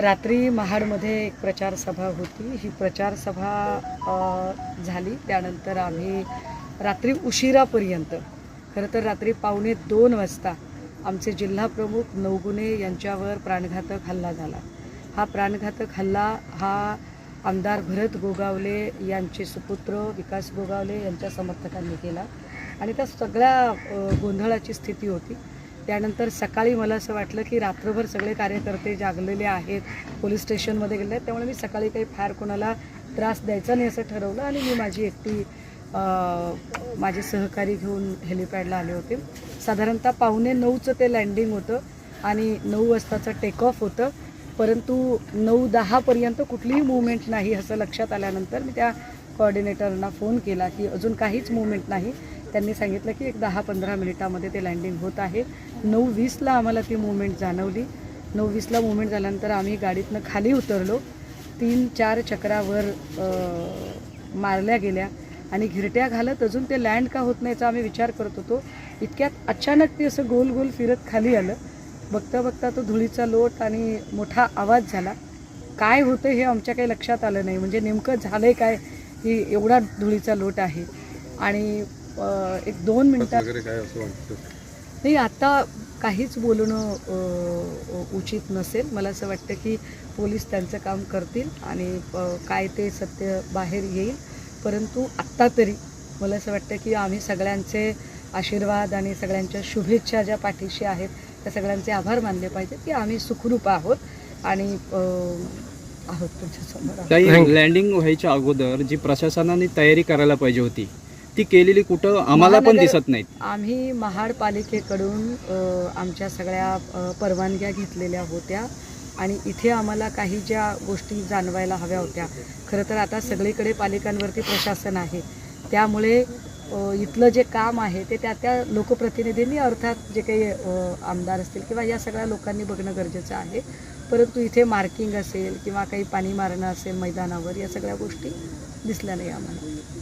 रात्री महाडमध्ये एक प्रचारसभा होती. ही प्रचारसभा झाली. त्यानंतर आम्ही रात्री उशिरापर्यंत खरं तर रात्री पावणे दोन वाजता आमचे जिल्हाप्रमुख नवगुणे यांच्यावर प्राणघातक हल्ला झाला. हा प्राणघातक हल्ला हा आमदार भरत गोगावले यांचे सुपुत्र विकास गोगावले यांच्या समर्थकांनी केला. आणि त्या सगळ्या गोंधळाची स्थिती होती. त्यानंतर सकाळी मला असं वाटलं की रात्रभर सगळे कार्यकर्ते जागलेले आहेत पोलीस स्टेशनमध्ये गेले आहेत त्यामुळे मी सकाळी काही फार कोणाला त्रास द्यायचा नाही असं ठरवलं आणि मी माझी एकटी माझे सहकारी घेऊन हेलिपॅडला आले होते. साधारणतः पावणे नऊचं ते लँडिंग होतं आणि नऊ वाजताचं टेक ऑफ होतं. परंतु नऊ दहापर्यंत कुठलीही मुवमेंट नाही असं लक्षात आल्यानंतर मी त्या कॉर्डिनेटरना फोन केला की अजून काहीच मुवमेंट नाही. त्यांनी सांगितलं की एक दहा पंधरा मिनिटामध्ये ते लँडिंग होत आहे. नऊ वीसला आम्हाला ती मुवमेंट जाणवली. नऊ वीसला मुवमेंट झाल्यानंतर आम्ही गाडीतनं खाली उतरलो. तीन चार चक्रावर मारल्या गेल्या आणि घिरट्या घालत अजून ते लँड का होत नाही याचा आम्ही विचार करत होतो. इतक्यात अचानक ते असं गोल गोल फिरत खाली आलं. बघता बघता तो धुळीचा लोट आणि मोठा आवाज झाला. काय होतं हे आमच्या काही लक्षात आलं नाही. म्हणजे नेमकं झालं आहे काय? की एवढा धुळीचा लोट आहे. आणि एक दोन मिनटात वगैरे काय असं वाटतं? नाही आता काहीच बोलणं उचित नसेल. मला असं वाटतं की पोलीस त्यांचं काम करतील आणि काय ते सत्य बाहेर येईल. परंतु आत्ता तरी मला असं वाटतं की आम्ही सगळ्यांचे आशीर्वाद आणि सगळ्यांच्या शुभेच्छा ज्या पाठीशी आहेत त्या सगळ्यांचे आभार मानले पाहिजेत की आम्ही सुखरूप आहोत आणि आहोत तुमच्यासमोर लँडिंग व्हायच्या अगोदर जी प्रशासनाने तयारी करायला पाहिजे होती ती केलेली कुठं आम्हाला पण दिसत नाहीत. आम्ही महाड पालिकेकडून अ, आमच्या सगळ्या अ, परवानग्या घेतलेल्या होत्या आणि इथे आम्हाला काही ज्या गोष्टी जाणवायला हव्या होत्या. खरं तर आता सगळीकडे पालिकांवरती प्रशासन आहे. त्यामुळे अ, इथलं जे काम आहे ते त्या त्या लोकप्रतिनिधींनी अर्थात जे काही अ, आमदार असतील किंवा या सगळ्या लोकांनी बघणं गरजेचं आहे. परंतु इथे मार्किंग असेल किंवा काही पाणी मारणं असेल मैदानावर या सगळ्या गोष्टी दिसल्या नाही आम्हाला.